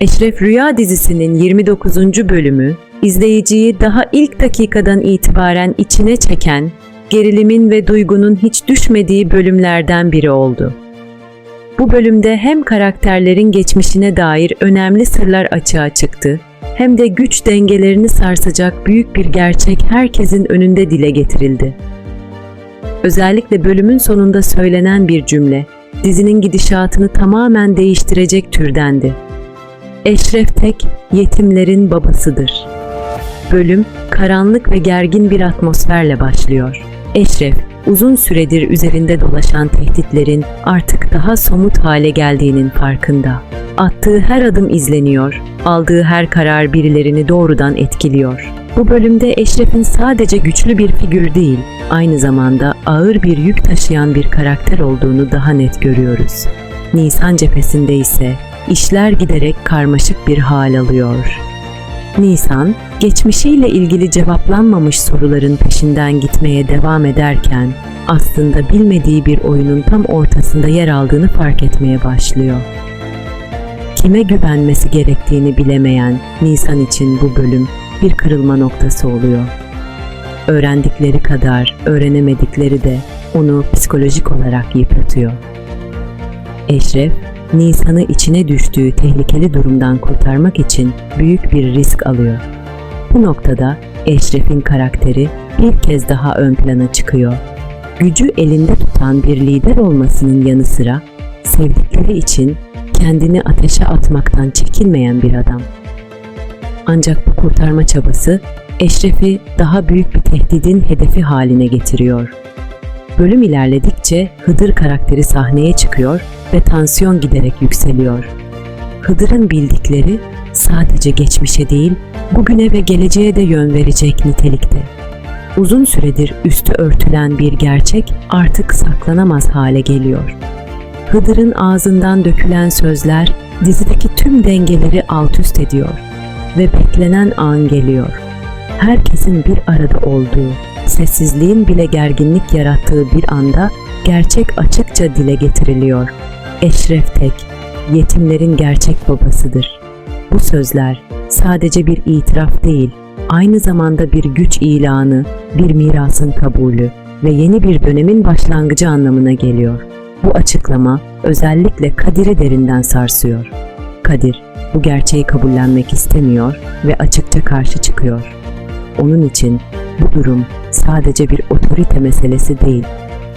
Eşref Rüya dizisinin 29. bölümü izleyiciyi daha ilk dakikadan itibaren içine çeken, gerilimin ve duygunun hiç düşmediği bölümlerden biri oldu. Bu bölümde hem karakterlerin geçmişine dair önemli sırlar açığa çıktı, hem de güç dengelerini sarsacak büyük bir gerçek herkesin önünde dile getirildi. Özellikle bölümün sonunda söylenen bir cümle, dizinin gidişatını tamamen değiştirecek türdendi. Eşref Tek, yetimlerin babasıdır. Bölüm, karanlık ve gergin bir atmosferle başlıyor. Eşref, uzun süredir üzerinde dolaşan tehditlerin artık daha somut hale geldiğinin farkında. Attığı her adım izleniyor, aldığı her karar birilerini doğrudan etkiliyor. Bu bölümde Eşref'in sadece güçlü bir figür değil, aynı zamanda ağır bir yük taşıyan bir karakter olduğunu daha net görüyoruz. Nisan cephesinde ise işler giderek karmaşık bir hal alıyor. Nisan, geçmişiyle ilgili cevaplanmamış soruların peşinden gitmeye devam ederken aslında bilmediği bir oyunun tam ortasında yer aldığını fark etmeye başlıyor. Kime güvenmesi gerektiğini bilemeyen Nisan için bu bölüm bir kırılma noktası oluyor. Öğrendikleri kadar öğrenemedikleri de onu psikolojik olarak yıpratıyor. Eşref, Nisan'ı içine düştüğü tehlikeli durumdan kurtarmak için büyük bir risk alıyor. Bu noktada Eşref'in karakteri bir kez daha ön plana çıkıyor. Gücü elinde tutan bir lider olmasının yanı sıra sevdikleri için kendini ateşe atmaktan çekinmeyen bir adam. Ancak bu kurtarma çabası Eşref'i daha büyük bir tehdidin hedefi haline getiriyor. Bölüm ilerledikçe Hıdır karakteri sahneye çıkıyor ve tansiyon giderek yükseliyor. Hıdır'ın bildikleri sadece geçmişe değil, bugüne ve geleceğe de yön verecek nitelikte. Uzun süredir üstü örtülen bir gerçek artık saklanamaz hale geliyor. Hıdır'ın ağzından dökülen sözler dizideki tüm dengeleri alt üst ediyor ve beklenen an geliyor. Herkesin bir arada olduğu, sessizliğin bile gerginlik yarattığı bir anda gerçek açıkça dile getiriliyor. Eşref Tek, yetimlerin gerçek babasıdır. Bu sözler sadece bir itiraf değil, aynı zamanda bir güç ilanı, bir mirasın kabulü ve yeni bir dönemin başlangıcı anlamına geliyor. Bu açıklama özellikle Kadir'i derinden sarsıyor. Kadir, bu gerçeği kabullenmek istemiyor ve açıkça karşı çıkıyor. Onun için bu durum sadece bir otorite meselesi değil,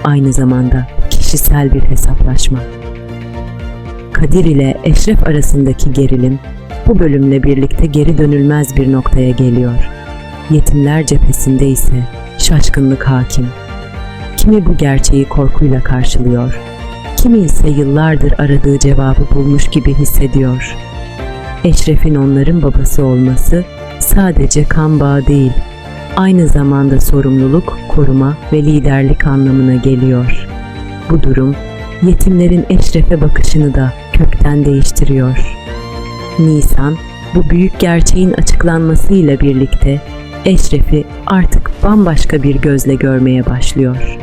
aynı zamanda kişisel bir hesaplaşma. Kadir ile Eşref arasındaki gerilim bu bölümle birlikte geri dönülmez bir noktaya geliyor. Yetimler cephesinde ise şaşkınlık hakim. Kimi bu gerçeği korkuyla karşılıyor, kimi ise yıllardır aradığı cevabı bulmuş gibi hissediyor. Eşref'in onların babası olması sadece kan bağı değil, aynı zamanda sorumluluk, koruma ve liderlik anlamına geliyor. Bu durum yetimlerin Eşref'e bakışını da kökten değiştiriyor. Nisan bu büyük gerçeğin açıklanmasıyla birlikte Eşref'i artık bambaşka bir gözle görmeye başlıyor.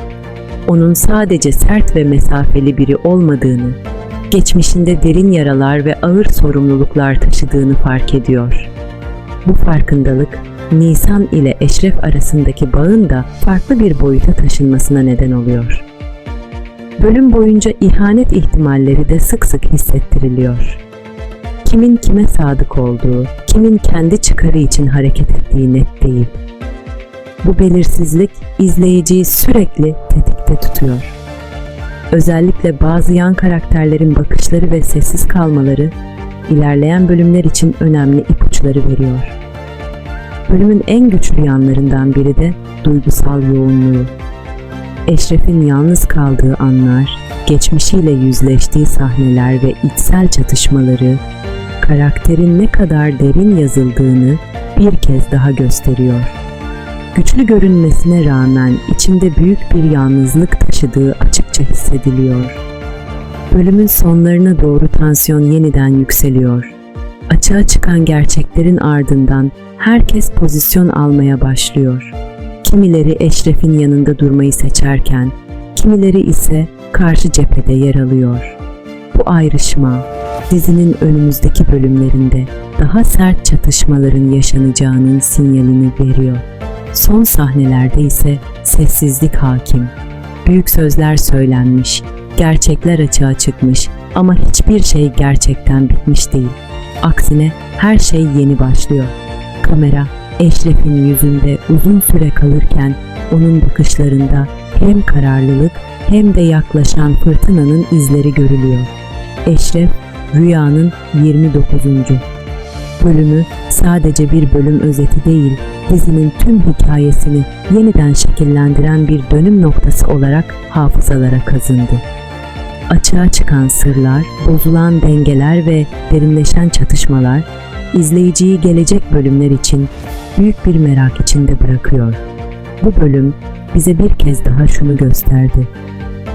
Onun sadece sert ve mesafeli biri olmadığını, geçmişinde derin yaralar ve ağır sorumluluklar taşıdığını fark ediyor. Bu farkındalık Nisan ile Eşref arasındaki bağın da farklı bir boyuta taşınmasına neden oluyor. Bölüm boyunca ihanet ihtimalleri de sık sık hissettiriliyor. Kimin kime sadık olduğu, kimin kendi çıkarı için hareket ettiği net değil. Bu belirsizlik izleyiciyi sürekli tetikte tutuyor. Özellikle bazı yan karakterlerin bakışları ve sessiz kalmaları ilerleyen bölümler için önemli ipuçları veriyor. Bölümün en güçlü yanlarından biri de duygusal yoğunluğu. Eşref'in yalnız kaldığı anlar, geçmişiyle yüzleştiği sahneler ve içsel çatışmaları karakterin ne kadar derin yazıldığını bir kez daha gösteriyor. Güçlü görünmesine rağmen içinde büyük bir yalnızlık taşıdığı açıkça hissediliyor. Bölümün sonlarına doğru tansiyon yeniden yükseliyor. Açığa çıkan gerçeklerin ardından herkes pozisyon almaya başlıyor. Kimileri Eşref'in yanında durmayı seçerken, kimileri ise karşı cephede yer alıyor. Bu ayrışma dizinin önümüzdeki bölümlerinde daha sert çatışmaların yaşanacağının sinyalini veriyor. Son sahnelerde ise sessizlik hakim. Büyük sözler söylenmiş, gerçekler açığa çıkmış ama hiçbir şey gerçekten bitmiş değil. Aksine her şey yeni başlıyor. Kamera Eşref'in yüzünde uzun süre kalırken onun bakışlarında hem kararlılık hem de yaklaşan fırtınanın izleri görülüyor. Eşref Rüyanın 29. bölümü sadece bir bölüm özeti değil, dizinin tüm hikayesini yeniden şekillendiren bir dönüm noktası olarak hafızalara kazındı. Açığa çıkan sırlar, bozulan dengeler ve derinleşen çatışmalar izleyiciyi gelecek bölümler için büyük bir merak içinde bırakıyor. Bu bölüm bize bir kez daha şunu gösterdi.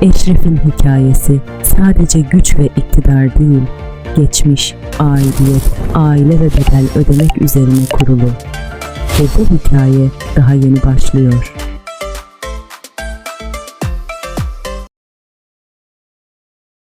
Eşref'in hikayesi sadece güç ve iktidar değil, geçmiş, aidiyet, aile ve bedel ödemek üzerine kurulu. Ve bu hikaye daha yeni başlıyor.